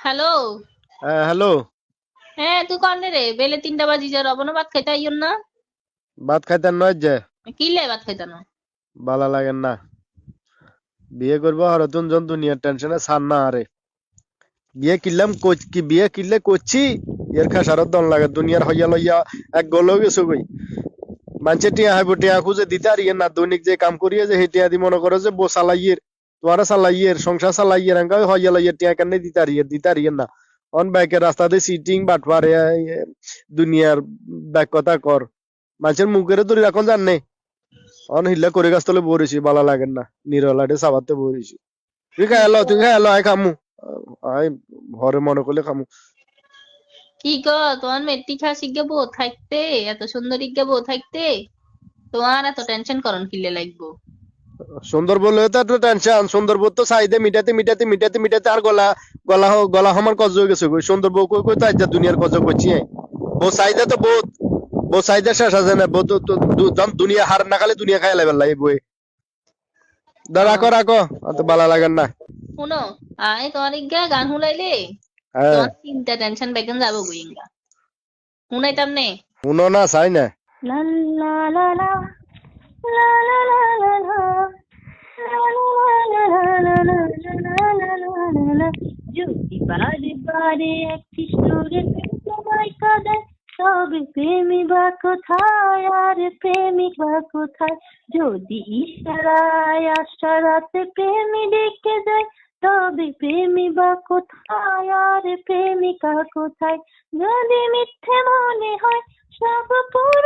Hello. হ্যাঁ hello. হ্যাঁ তুই কনে রে বেলে তিনটা বাজি যা রবনা ভাত খাইতে আইয়ন না। ভাত খাইতেন নয় যে। কি লে ভাত খাইতে না ভালো লাগেন না। বিয়ে করব হরতুন জন দুনিয়ার টেনশনে ছাড় না আরে। বিয়ে কিনলাম কি বিয়ে কিনলে করছি এর খাসারত দন লাগে দুনিয়ার হইয়া লইয়া এক গলেও গেছো কই? মানুষে টিয়া হাইব টিয়া খুঁজে দিতে আর না দৈনিক যে কাম করিয়ে যে সেই টিয়া দি মনে করো যে বো তোমারা চালাইয়ের, সংসার চালাইয়ের এঙ্কা হইয়া লইয়া টিয়া কেন দিতে আর দিতে আর না। অন বাইকের রাস্তাতে সিটিং বাটপারে দুনিয়ার ব্যাক কথা কর। মানুষের মুখের ধরে এখন জানে অন হিল্লা করে গাছ তলে বরিছি বালা লাগেন না। নিরলাটে সাবাতে বরিছি তুই খাই এলো তুই খাই এলো আয় খামু। আয়, ঘরে মনে করলে খামু। কি গো, তোমার মেট্রিক খা শিখে বউ থাকতে, এত সুন্দর ইজ্ঞা বউ থাকতে, তোমার এত টেনশন করন কিলে লাগবো? সুন্দরবন তো একটু টেনশন সুন্দরবন তো চাহিদা মিটাতে মিটাতে মিটাতে মিটাতে আর গলা গলা গলা হমান কজ হয়ে গেছে সুন্দরবন কই কই তো আজ দুনিয়ার কজ করছি বউ চাহিদা তো বহুত বউ চাহিদা শেষ আছে না বউ তো দুনিয়া হার না খালে দুনিয়া খাই লাইবার লাগে বই দা রাখো রাখো অত ভালো লাগার না। শুনো আয় তোমার ইগা গান হুলাইলে হ্যাঁ। তোমার চিন্তা টেনশন বেগন যাব গুইঙ্গা শুনাইতাম নে? শুনো না চাই না। লা লা লা। যদি বারে বারে একটি সুরে তোমায় কাঁদে। তবে প্রেমী বা কোথায় আর প্রেমিক বা কোথায়? যদি ইশারায় আশারাতে প্রেমী ডেকে যায় তবে প্রেমী বা কোথায় আর প্রেমিকা কোথায়? যদি মিথ্যে মনে হয়, সব যদি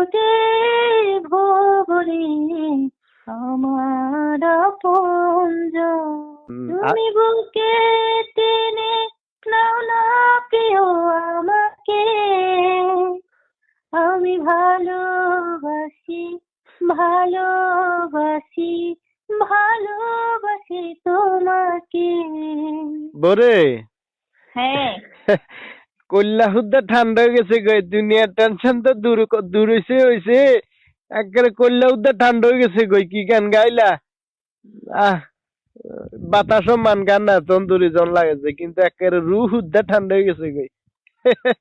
খুঁজে ভবরে আমার আপনজন তুমি বুকে টেনে নাও না প্রিয় আমাকে। আমি ভালোবাসি ভালোবাসি ভালোবাসি তোমাকে। বরে। হ্যাঁ। কল্লা হুদ্দা ঠান্ডা হয়ে গেছে গো দুনিয়ার টেনশন তো দূর দূর হইছে হইছে। একেবারে কল্লা হুদ্দা ঠান্ডা হয়ে গেছে গই কি গান গাইলা? আহ বাতাসও মান গান না তন্দুরি জন লাগেছে কিন্তু একেবারে রু হুদ্দা ঠান্ডা হয়ে গেছে গই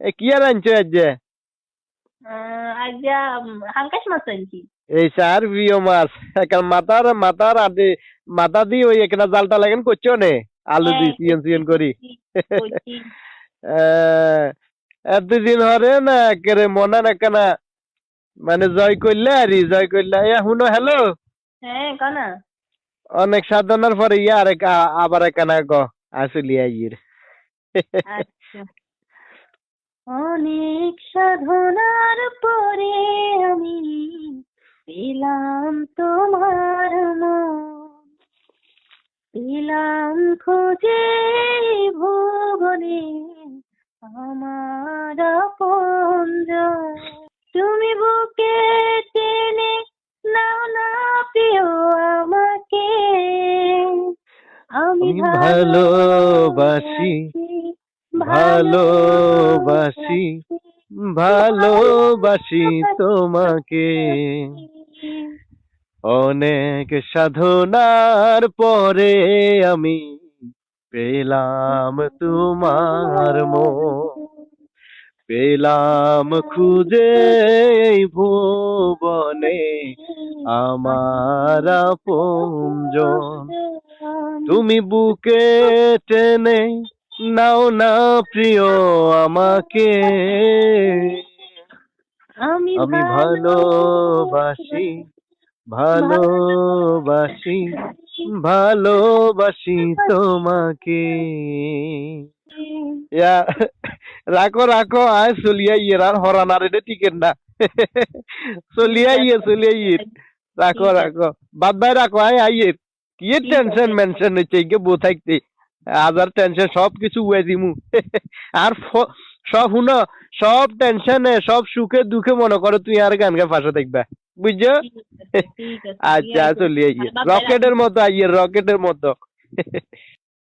এ কি আর আনছো আজ যে? আজ হালকাশ মাছ আনছি। এই স্যার প্রিয় মাছ এখন মাথার মাথার আদে মাথা দিয়ে ওই একটা জালটা লাগেন করছ নে? আলু দিয়ে হ্যাঁ, সিয়ন সিয়ন করি। করছি। আহ, এতদিন হরে না একেবারে মনে না কেনা। মানে জয় করলে আর জয় করলে। এ শুনো হ্যালো হ্যাঁ কানা। অনেক সাধনার পরে ইয়া আর আবার একখানা গ আসলি আইয়ের আচ্ছা। অনেক সাধনার পরে আমি পেলাম তোমার মন। পেলাম খুঁজে ভুবনে আমার আপনজন। তুমি বুকে টেনে নাও না প্রিয় আমাকে। আমি আমি ভালোবাসি, ভালোবাসি, ভালোবাসি। তোমাকে। অনেক সাধনার পরে আমি পেলাম তোমার মো পেলাম খুঁজে ভুবনে আমার আপনজন তুমি বুকে টেনে নাও না প্রিয় আমাকে আমি আমি ভালোবাসি ভালোবাসি। ভালোবাসি তোমাকে। রাখো রাখো আয় চলিয়া ইয়ে আর হরানার এটা টিকেট না। চলিয়া ইয়ে চলিয়া ইয়ে রাখো রাখো। বাদ ভাই রাখো আয় আইয়ে কি টেনশন মেনশন হচ্ছে কে বউ থাকতে হাজার টেনশন সব কিছু উয়ে দিমু। আর সব শুনো সব টেনশনে সব সুখে দুঃখে মনে করো তুই আর গান গা পাশে দেখবা বুঝছ? আচ্ছা ভাই রাখো। রকেটের মতো আইয়ে রকেটের মতো।